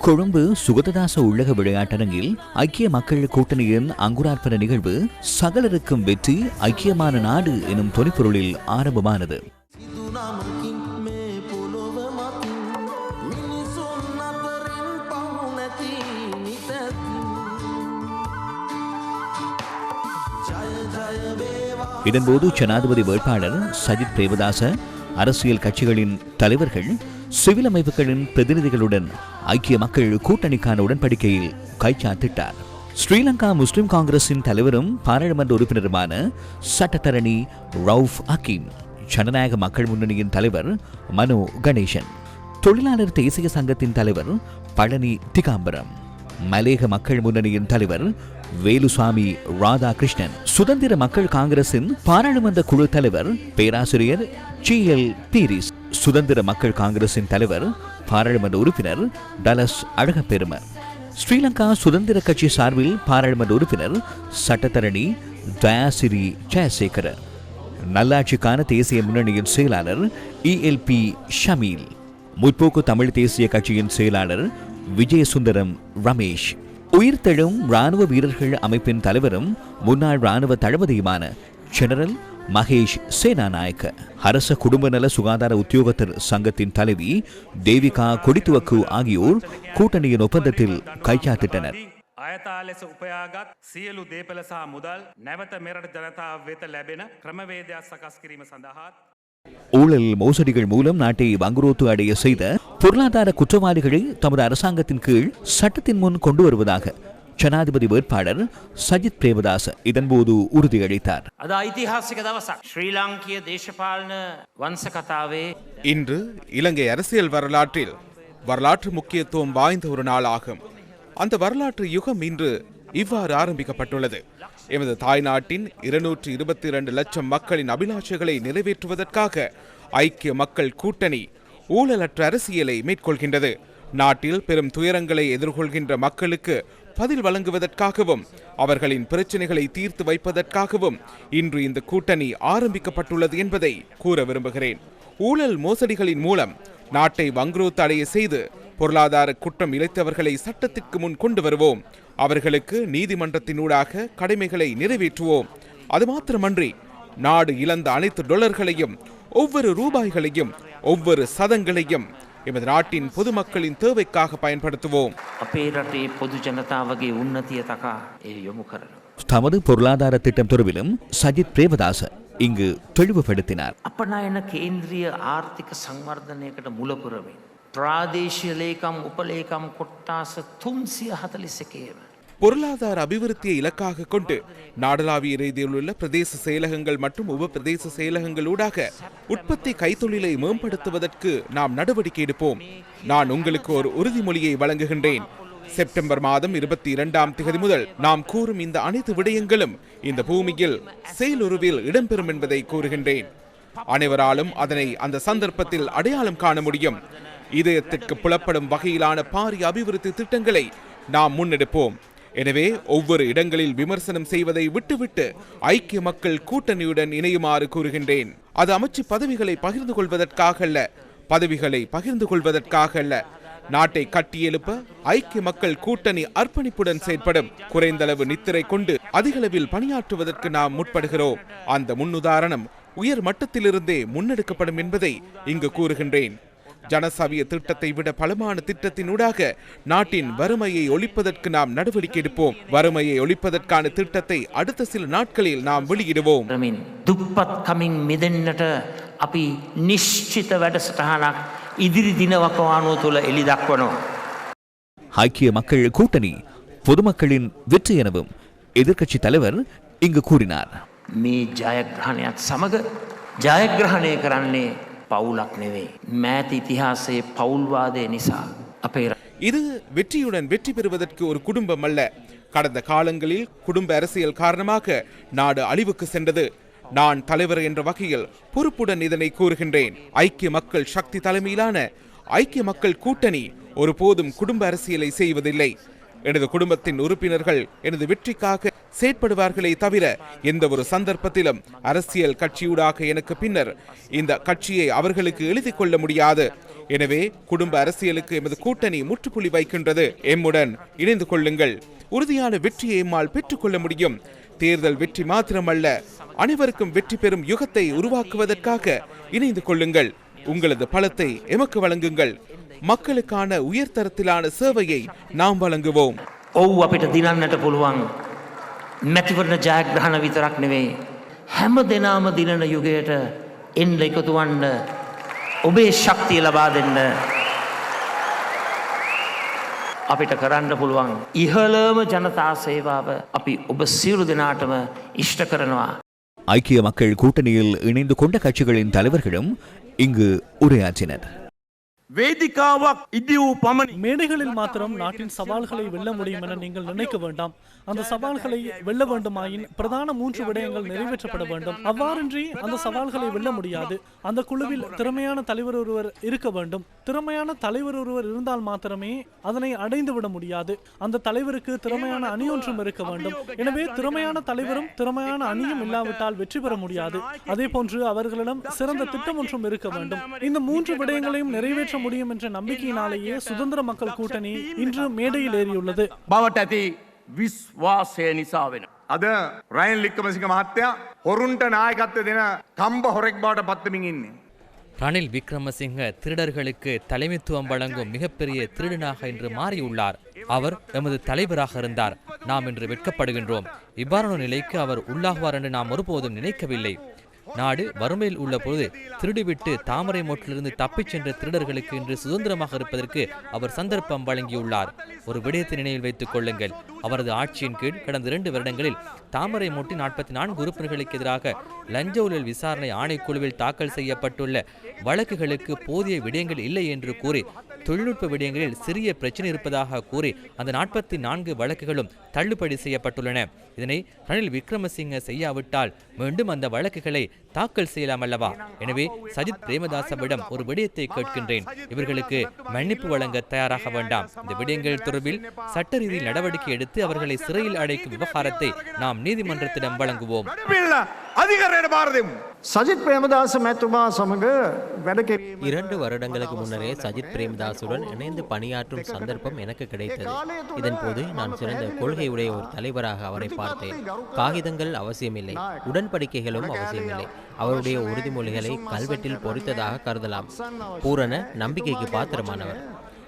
கொழும்பு சுகததாச உள்ளக விளையாட்டரங்கில் ஐக்கிய மக்கள் கூட்டணியின் அங்குரார்ப்பண நிகழ்வு சகலருக்கும் வெற்றி ஐக்கியமான நாடு எனும் தொனிப்பொருளில் ஆரம்பமானது. இதன்போது ஜனாதிபதி வேட்பாளர் சஜித் பிரேமதாச அரசியல் கட்சிகளின் தலைவர்கள் சிவில் அமைப்புகளின் பிரதிநிதிகளுடன் ஐக்கிய மக்கள் கூட்டணிக்கான உடன்படிக்கையில் கைச்சாத்திட்டார். ஸ்ரீலங்கா முஸ்லிம் காங்கிரசின் தலைவரும் பாராளுமன்ற உறுப்பினருமான சட்டத்தரணி ரவுஃப் அக்கீம் ஜனநாயக மக்கள் முன்னணியின் தலைவர் மனோ கணேசன் தொழிலாளர் தேசிய சங்கத்தின் தலைவர் பழனி திகாம்பரம் மலேக மக்கள் முன்னணியின் தலைவர் வேலுசாமி ராதாகிருஷ்ணன் சுதந்திர மக்கள் காங்கிரசின் பாராளுமன்ற குழு தலைவர் பேராசிரியர் ஜி எல் பீரிஸ் சுதந்திர மக்கள் காங்கிரசின் தலைவர் பாராளுமன்ற உறுப்பினர் டலஸ் அழகப்பெருமர். ஸ்ரீலங்கா சுதந்திர கட்சி சார்பில் பாராளுமன்ற உறுப்பினர் சட்டத்தரணி தயாசிரி ஜெயசேகர நல்லாட்சிக்கான தேசிய முன்னணியின் செயலாளர் இஎல்பி ஷமீல். முற்போக்கு தமிழ் தேசிய கட்சியின் செயலாளர் விஜயசுந்தரம் ரமேஷ். உயிர்த்தெழும் ராணுவ வீரர்கள் அமைப்பின் தலைவரும் முன்னாள் ராணுவ தளபதியுமான ஜெனரல் மகேஷ் சேனாநாயக்க அரச குடும்ப நல சுகாதார உத்தியோகத்தர் சங்கத்தின் தலைவி தேவிகா கொடித்துவக்கு ஆகியோர் கூட்டணியின் ஒப்பந்தத்தில் கைச்சாத்திட்டனர் අයතා ලෙස උපයාගත් සියලු දේපල සහ මුදල් නැවත මෙරට ජනතාව වෙත ලැබෙන ක්‍රමවේදයක් සකස් කිරීම සඳහාත් ஊழல் மோசடிகள் மூலம் நாட்டை வங்குரோத்து அடைய செய்த பொருளாதார குற்றவாளிகளை தமது அரசாங்கத்தின் கீழ் சட்டத்தின் முன் கொண்டு வருவதாக ஜனாதிபதி வேட்பாளர் சஜித் பிரேமதாஸ் இதன்போது உறுதியளித்தார். அது ஐதிஹாசிக ஸ்ரீலாங்கிய தேசபாலன வம்சகதாவே. இன்று இலங்கை அரசியல் வரலாற்றில் வரலாற்று முக்கியத்துவம் வாய்ந்த ஒரு நாளாகும் அந்த வரலாற்று யுகம் இன்று இவ்வாறு ஆரம்பிக்கப்பட்டுள்ளது. எமது தாய்நாட்டின் இருநூற்றி இருபத்தி இரண்டு லட்சம் மக்களின் அபிலாஷைகளை நிறைவேற்றுவதற்காக ஐக்கிய மக்கள் கூட்டணி ஊழலற்ற அரசியலை மேற்கொள்கின்றது. நாட்டில் பெரும் துயரங்களை எதிர்கொள்கின்ற மக்களுக்கு பதில் வழங்குவதற்காகவும் அவர்களின் பிரச்சனைகளை தீர்த்து வைப்பதற்காகவும் இன்று இந்த கூட்டணி ஆரம்பிக்கப்பட்டுள்ளது என்பதை கூற விரும்புகிறேன். ஊழல் மோசடிகளின் மூலம் நாட்டை வங்குரோத்து அடைய செய்து பொருளாதார குற்றம் இழைத்தவர்களை சட்டத்திற்கு முன் கொண்டு வருவோம். அவர்களுக்கு நீதிமன்றத்தினூடாக கடமைகளை நிறைவேற்றுவோம். அது மாத்திரமன்றி நாடு இழந்த அனைத்து டொலர்களையும் ஒவ்வொரு ரூபாய்களையும் ஒவ்வொரு சதங்களையும் எமது நாட்டின் பொதுமக்களின் தேவைக்காக பயன்படுத்துவோம் අපේ රටේ පොදු ජනතාවගේ උන්නතිය තකා ඒ යොමු කරන. தமது பொருளாதார திட்டம் தொடர்பிலும் சஜித் பிரேமதாச இங்கு தெளிவுபடுத்தினார் අපනයන කේන්ද්‍රිය ආර්ථික සංවර්ධනයකට මුලපුරමින්. ප්‍රාදේශීය ලේකම් උපලේකම් කොට්ටාස තුන්සිය හතලිස එකේම. பொருளாதார அபிவிருத்தியை இலக்காக கொண்டு நாடளாவிய ரீதியில் உள்ள பிரதேச செயலகங்கள் மற்றும் உப பிரதேச செயலகங்களூடாக உற்பத்தி கைத்தொழிலை மேம்படுத்துவதற்கு நாம் நடவடிக்கை எடுப்போம். நான் உங்களுக்கு ஒரு உறுதிமொழியை வழங்குகின்றேன். செப்டம்பர் மாதம் இருபத்தி இரண்டாம் திகதி முதல் நாம் கூறும் இந்த அனைத்து விடயங்களும் இந்த பூமியில் செயலுருவில் இடம்பெறும் என்பதை கூறுகின்றேன். அனைவராலும் அதனை அந்த சந்தர்ப்பத்தில் அடையாளம் காண முடியும். இதயத்திற்கு புலப்படும் வகையிலான பாரிய அபிவிருத்தி திட்டங்களை நாம் முன்னெடுப்போம். எனவே ஒவ்வொரு இடங்களில் விமர்சனம் செய்வதை விட்டுவிட்டு ஐக்கிய மக்கள் கூட்டணியுடன் இணையுமாறு கூறுகின்றேன். அது அமைச்சு பதவிகளை பகிர்ந்து கொள்வதற்காக அல்ல பதவிகளை பகிர்ந்து கொள்வதற்காக அல்ல. நாட்டை கட்டியெழுப்ப ஐக்கிய மக்கள் கூட்டணி அர்ப்பணிப்புடன் செயற்படும் குறைந்தளவு நித்திரை கொண்டு அதிகளவில் பணியாற்றுவதற்கு நாம் முற்படுகிறோம். அந்த முன்னுதாரணம் உயர் மட்டத்திலிருந்தே முன்னெடுக்கப்படும் என்பதை இங்கு கூறுகின்றேன். ஜனசவிய திட்டத்தை விட பலமான திட்டத்தினூடாக நாட்டின் வறுமையை ஒழிப்பதற்கு நாம் நடவடிக்கை எடுப்போம் வறுமையை ஒழிப்பதற்கான திட்டத்தை அடுத்த சில நாட்களில் நாம் வெளியிடுவோம் රමින් දුප්පත් කමින් මිදන්නට අපි නිශ්චිත වැඩසටහනක් ඉදිරි දිනවකවානුව තුළ එලි දක්වනවා. ஐக்கிய மக்கள் கூட்டணி பொதுமக்களின் வெற்றி எனவும் எதிர்க்கட்சி தலைவர் இங்கு கூறினார் මේ ජයග්‍රහණයත් සමඟ ජයග්‍රහණය කරන්නේ පවුලක් නෙවෙයි. මෑත ඉතිහාසයේ පවුල්වාදය නිසා. අපේ ර- இது வெற்றியுடன் வெற்றி பெறுவதற்கு ஒரு குடும்பம் அல்ல கடந்த காலங்களில் குடும்ப அரசியல் காரணமாக நாடு அழிவுக்கு சென்றது நான் தலைவர் என்ற வகையில் பொறுப்புடன் இதனை கூறுகின்றேன் ஐக்கிய மக்கள் சக்தி தலைமையிலான ஐக்கிய மக்கள் கூட்டணி ஒருபோதும் குடும்ப அரசியலை செய்வதில்லை எனது குடும்பத்தின் உறுப்பினர்கள் எனது வெற்றிக்காக செயற்படுவார்களே தவிர எந்த ஒரு சந்தர்ப்பத்திலும் அரசியல் கட்சியூடாக எனக்கு பின்னர் இந்த கட்சியை அவர்களுக்கு எழுதி கொள்ள முடியாது. எனவே குடும்ப அரசியலுக்கு எமது கூட்டணி முற்றுப்புள்ளி வைக்கின்றது. எம்முடன் இணைந்து கொள்ளுங்கள். உறுதியான வெற்றியை எம்மால் பெற்றுக்கொள்ள முடியும். தேர்தல் வெற்றி மாத்திரமல்ல அனைவருக்கும் வெற்றி பெறும் யுகத்தை உருவாக்குவதற்காக இணைந்து கொள்ளுங்கள். உங்களது பலத்தை எமக்கு வழங்குங்கள். மக்களுக்கான உயர்தரத்திலான சேவையை நாம் வழங்குவோம் ඔව් අපිට දිනන්නට පුළුවන් මැතිවරණ ජයග්‍රහණ විතරක් නෙවෙයි. හැම දෙනාම දිනන යුගයට එන්ඩ එකතුවන්න ඔබේ ශක්තිය ලබා දෙන්න අපිට කරන්න පුළුවන්. ඉහලම ජනතා සේවාව අපි ඔබ සියලු දෙනාටම ඉෂ්ට කරනවා. ஐக்கிய மக்கள் கூட்டணியில் இணைந்து கொண்ட கட்சிகளின் தலைவர்களும் இங்கு உரையாற்றினர் மேடைகளில் மாத்திரம் நாட்டின் சவால்களை வெல்ல முடியும் என நீங்கள் நினைக்க வேண்டாம். அந்த சவால்களை வெல்ல வேண்டுமாயின் பிரதான மூன்று விடயங்கள் நிறைவேற்றப்பட வேண்டும். அவ்வாறின்றி அந்த சவால்களை வெல்ல முடியாது. அந்த குழுவில் திறமையான தலைவர் ஒருவர் இருக்க வேண்டும். திறமையான தலைவர் ஒருவர் இருந்தால் மாத்திரமே அதனை அடைந்து விட முடியாது. அந்த தலைவருக்கு திறமையான அணி ஒன்றும் இருக்க வேண்டும். எனவே திறமையான தலைவரும் திறமையான அணியும் இல்லாவிட்டால் வெற்றி பெற முடியாது. அதே போன்று அவர்களிடம் சிறந்த திட்டம் ஒன்றும் இருக்க வேண்டும். இந்த மூன்று விடயங்களையும் நிறைவேற்ற முடியும் என்ற நம்பிக்கையினாலேயே சுதந்திர மக்கள் கூட்டணி இன்று மேடையில் ஏறியுள்ளது. විශ්වාසය නිසා වෙන. අද රයින් ලික්කමසික මහත්තයා හොරුන්ට නායකත්ව දෙන කම්බ හොරෙක් බාට පත්තමින් ඉන්නේ. ரணில் விக்ரமசிங்க திருடர்களுக்கு தலைமைத்துவம் வழங்கும் மிகப்பெரிய திருடனாக இன்று மாறியுள்ளார் அவர் எமது தலைவராக இருந்தார் நாம் இன்று வெட்கப்படுகின்றோம் இவ்வாறான நிலைக்கு அவர் உள்ளாகுவார் என்று நாம் ஒருபோதும் நினைக்கவில்லை நாடு வறுமையில் உள்ள பொழுது திருடிவிட்டு தாமரை மோட்டிலிருந்து தப்பிச் சென்ற திருடர்களுக்கு இன்று சுதந்திரமாக இருப்பதற்கு அவர் சந்தர்ப்பம் வழங்கியுள்ளார். ஒரு விடயத்தை நினைவில் வைத்துக் கொள்ளுங்கள். அவரது ஆட்சியின் கீழ் கடந்த இரண்டு வருடங்களில் தாமரை மோட்டி நாற்பத்தி நான்கு உறுப்பினர்களுக்கு எதிராக லஞ்ச ஊழல் விசாரணை ஆணைக்குழுவில் தாக்கல் செய்யப்பட்டுள்ள வழக்குகளுக்கு போதிய விடயங்கள் இல்லை என்று கூறி தொழில்நுட்ப விடயங்களில் சிறிய பிரச்சனை இருப்பதாக கூறி அந்த நாற்பத்தி நான்கு வழக்குகளும் தள்ளுபடி செய்யப்பட்டுள்ளன. இதனை ரணில் விக்ரமசிங்க செய்யாவிட்டால் மீண்டும் அந்த வழக்குகளை தாக்கல் செய்யலாம் அல்லவா எனவே சஜித் பிரேமதாசவிடம் ஒரு விடயத்தை கேட்கின்றேன். இவர்களுக்கு மன்னிப்பு வழங்க தயாராக வேண்டாம். இந்த விடயங்கள் தொடர்பில் சட்ட ரீதியில் நடவடிக்கை எடுத்து அவர்களை சிறையில் அடைக்கும் விவகாரத்தை நாம் நீதிமன்றத்திடம் வழங்குவோம். சஜித் பிரேமதாஸ் மேத்துமா சமங்க இரண்டு வருடங்களுக்கு முன்னரே சஜித் பிரேமதாசுடன் இணைந்து பணியாற்றும் சந்தர்ப்பம் எனக்கு கிடைத்தது. இதன் போது நான் சிறந்த கொள்கையுடைய ஒரு தலைவராக அவரை பார்த்தேன். காகிதங்கள் அவசியமில்லை. உடன்படிக்கைகளும் அவசியமில்லை. அவருடைய உறுதிமொழிகளை கல்வெட்டில் பொறித்ததாக கருதலாம். பூரண நம்பிக்கைக்கு பாத்திரமானவர்.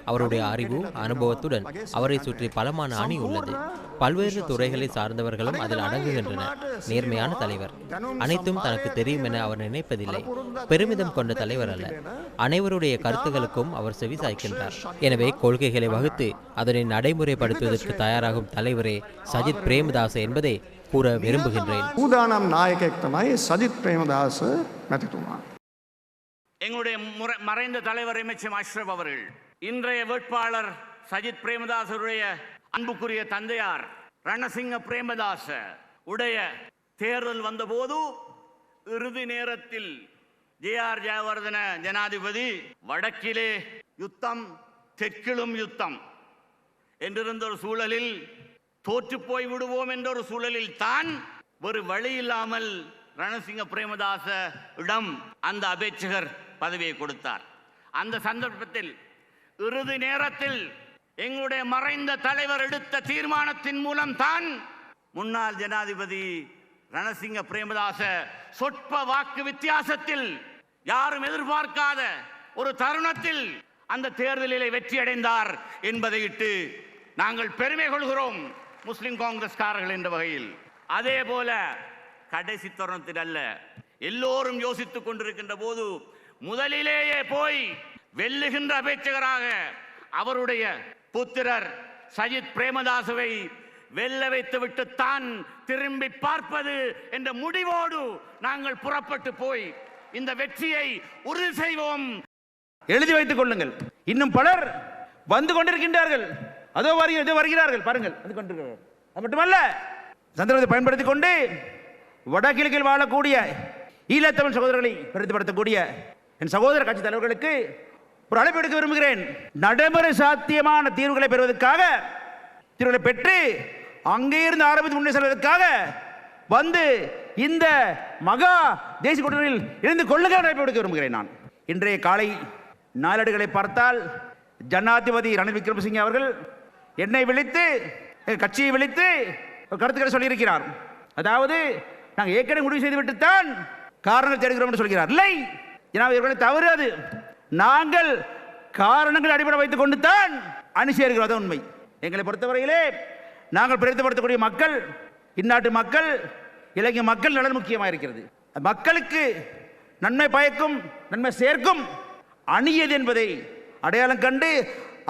அவருடைய அறிவு அனுபவத்துடன் அவரை சுற்றி பலமான அணி உள்ளது. பல்வேறு துறைகளை சார்ந்தவர்களும் அதில் அடங்குகின்றனர். நேர்மையான தலைவர். அனைத்தும் தனக்கு தெரியும் என அவர் நினைப்பதில்லை. பெருமிதம் கொண்ட தலைவர் அல்ல. அனைவருடைய கருத்துகளுக்கும் அவர் செவி சாய்க்கின்றார். எனவே கொள்கைகளை வகுத்து அதனை நடைமுறைப்படுத்துவதற்கு தயாராகும் தலைவரே சஜித் பிரேமதாஸ் என்பதை கூற விரும்புகின்றேன். பூதானம் நாயகத்தமாய் சஜித் பிரேமதாஸ் மெத்தட்டுமா எங்களுடைய மறைந்த தலைவர் எம்எச்எம் அஷ்ரப் அவர்கள் இன்றைய வேட்பாளர் சஜித் பிரேமதாசருடைய அன்புக்குரிய தந்தையார் ரணசிங்க பிரேமதாச உடைய தேர்தல் வந்தபோது இறுதி நேரத்தில் ஜே ஆர் ஜெயவர்தன ஜனாதிபதி வடக்கிலே யுத்தம் தெற்கிலும் யுத்தம் என்றிருந்த ஒரு சூழலில் தோற்று போய் விடுவோம் என்ற ஒரு சூழலில் தான் ஒரு வழி இல்லாமல் ரணசிங்க பிரேமதாச இடம் அந்த அபேட்சகர் பதவியை கொடுத்தார். அந்த சந்தர்ப்பத்தில் இறுதி நேரத்தில் எங்களுடைய மறைந்த தலைவர் எடுத்த தீர்மானத்தின் மூலம் தான் முன்னாள் ஜனாதிபதி ரணசிங்க பிரேமதாச சொற்ப வாக்கு வித்தியாசத்தில் யாரும் எதிர்பார்க்காத ஒரு தருணத்தில் அந்த தேர்தலிலே வெற்றி அடைந்தார் என்பதை இட்டு நாங்கள் பெருமை கொள்கிறோம். முஸ்லிம் காங்கிரஸ்காரர்கள் என்ற வகையில். அதே போல கடைசி தருணத்தில் அல்ல எல்லோரும் யோசித்துக் கொண்டிருக்கின்ற போது முதலிலேயே போய் வெல்லுகின்ற அபேட்சகராக அவருடைய புத்திரர் சஜித் பிரேமதாசவை வெல்ல வைத்துவிட்டு தான் திரும்பி பார்ப்பது என்ற முடிவோடு நாங்கள் புறப்பட்டு போய் இந்த வெற்றியை உறுதி செய்வோம். எழுதி வைத்துக் கொள்ளுங்கள். இன்னும் பலர் வந்து கொண்டிருக்கின்றார்கள். அதோ வருகிற இதோ வருகிறார்கள். பாருங்கள். அது கொண்டிருக்கிறார் அது மட்டுமல்ல சந்தர்ப்பத்தை பயன்படுத்திக் கொண்டு வடகிழக்கில் வாழக்கூடிய ஈழத்தமிழ் சகோதரர்களை பிரதிபடுத்தக்கூடிய என் சகோதர கட்சி தலைவர்களுக்கு ஒரு அழைப்பு எடுக்க விரும்புகிறேன். நடைமுறை சாத்தியமான தீர்வுகளை பெறுவதற்காக தீர்வுகளை பெற்று அங்கே இருந்து ஆரம்பித்து முன்னே செல்வதற்காக வந்து இந்த மகா தேசிய கூட்டணியில் இருந்து கொள்ளுகிற அழைப்பு எடுக்க விரும்புகிறேன் நான். இன்றைய காலை நாளேடுகளை பார்த்தால் ஜனாதிபதி ரணில் விக்ரமசிங்கே அவர்கள் என்னை விழித்து கட்சியை விழித்து ஒரு கருத்துக்களை சொல்லியிருக்கிறார். அதாவது நாங்கள் ஏற்கனவே முடிவு செய்துவிட்டுத்தான் காரணங்கள் தேடுகிறோம் என்று சொல்கிறார். இல்லை ஜனாதிபதி தவறு அது. நாங்கள் காரணங்கள் அடிப்படை வைத்துக் கொண்டு தான் அணி சேர்கிறோம். உண்மை. எங்களை பொறுத்தவரையிலே நாங்கள் பிரதிபடுத்தக்கூடிய மக்கள் இந்நாட்டு மக்கள் இலங்கை மக்கள் நலன் முக்கியமாக இருக்கிறது. மக்களுக்கு நன்மை பயக்கும் நன்மை சேர்க்கும் அணியது என்பதை அடையாளம் கண்டு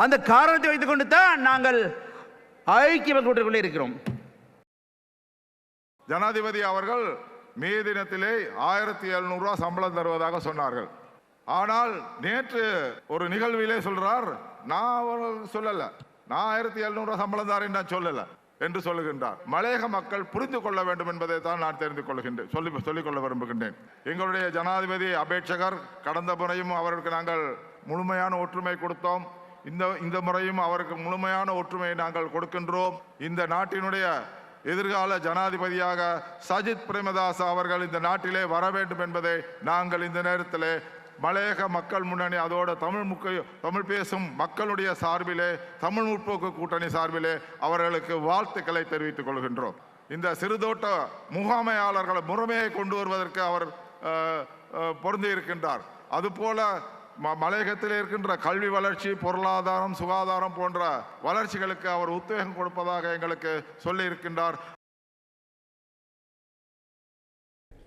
அந்த காரணத்தை வைத்துக் கொண்டு தான் நாங்கள் ஐக்கிய கூட்டுக்குள்ளே இருக்கிறோம். ஜனாதிபதி அவர்கள் மே தினத்திலே ஆயிரத்தி எழுநூறுவா சம்பளம் தருவதாக சொன்னார்கள். ஆனால் நேற்று ஒரு நிகழ்விலே சொல்றார் நான் அவர்கள் சொல்லல. நான் ஆயிரத்தி எழுநூறுவா சம்பளம் தாரேன் நான் சொல்லல என்று சொல்லுகின்றார். மலையக மக்கள் புரிந்து கொள்ள வேண்டும் என்பதை தான் நான் தெரிந்து கொள்கின்றேன் சொல்லி சொல்லிக்கொள்ள விரும்புகின்றேன். எங்களுடைய ஜனாதிபதி அபேட்சகர் கடந்த முறையும் அவருக்கு நாங்கள் முழுமையான ஒற்றுமை கொடுத்தோம். இந்த இந்த முறையும் அவருக்கு முழுமையான ஒற்றுமையை நாங்கள் கொடுக்கின்றோம். இந்த நாட்டினுடைய எதிர்கால ஜனாதிபதியாக சஜித் பிரேமதாஸ் அவர்கள் இந்த நாட்டிலே வர வேண்டும் என்பதை நாங்கள் இந்த நேரத்தில் மலையக மக்கள் முன்னணி அதோட தமிழ் முக்க தமிழ் பேசும் மக்களுடைய சார்பிலே தமிழ் முற்போக்கு கூட்டணி சார்பிலே அவர்களுக்கு வாழ்த்துக்களை தெரிவித்துக் கொள்கின்றோம். இந்த சிறுதோட்ட முகாமையாளர்களை முறைமையை கொண்டு வருவதற்கு அவர் பொருந்தி இருக்கின்றார் அதுபோல மலையகத்தில் இருக்கின்ற கல்வி வளர்ச்சி பொருளாதாரம் சுகாதாரம் போன்ற வளர்ச்சிகளுக்கு அவர் உத்வேகம் கொடுப்பதாக எங்களுக்கு சொல்லியிருக்கின்றார்.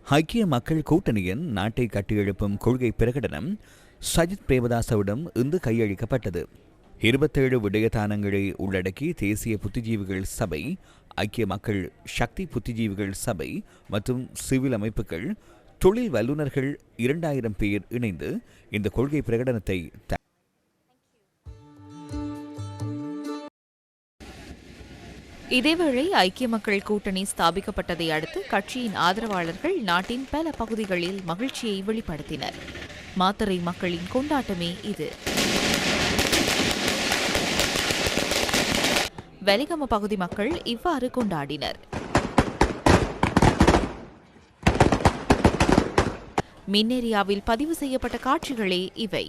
ஐக்கிய மக்கள் கூட்டணியின் நாட்டை கட்டியெழுப்பும் கொள்கை பிரகடனம் சஜித் பிரேமதாசவிடம் இன்று கையளிக்கப்பட்டது. இருபத்தேழு விடயதானங்களை உள்ளடக்கி தேசிய புத்திஜீவிகள் சபை ஐக்கிய மக்கள் சக்தி புத்திஜீவிகள் சபை மற்றும் சிவில் அமைப்புகள் தொழில் வல்லுநர்கள் இரண்டாயிரம் பேர் இணைந்து இந்த கொள்கை பிரகடனத்தை த- இதேவேளை ஐக்கிய மக்கள் கூட்டணி ஸ்தாபிக்கப்பட்டதை அடுத்து கட்சியின் ஆதரவாளர்கள் நாட்டின் பல பகுதிகளில் மகிழ்ச்சியை வெளிப்படுத்தினர். மாத்தறை மக்களின் கொண்டாட்டமே இது. வெலிகம பகுதி மக்கள் இவ்வாறு கொண்டாடினர். மின்னேரியாவில் பதிவு செய்யப்பட்ட காட்சிகளே இவை.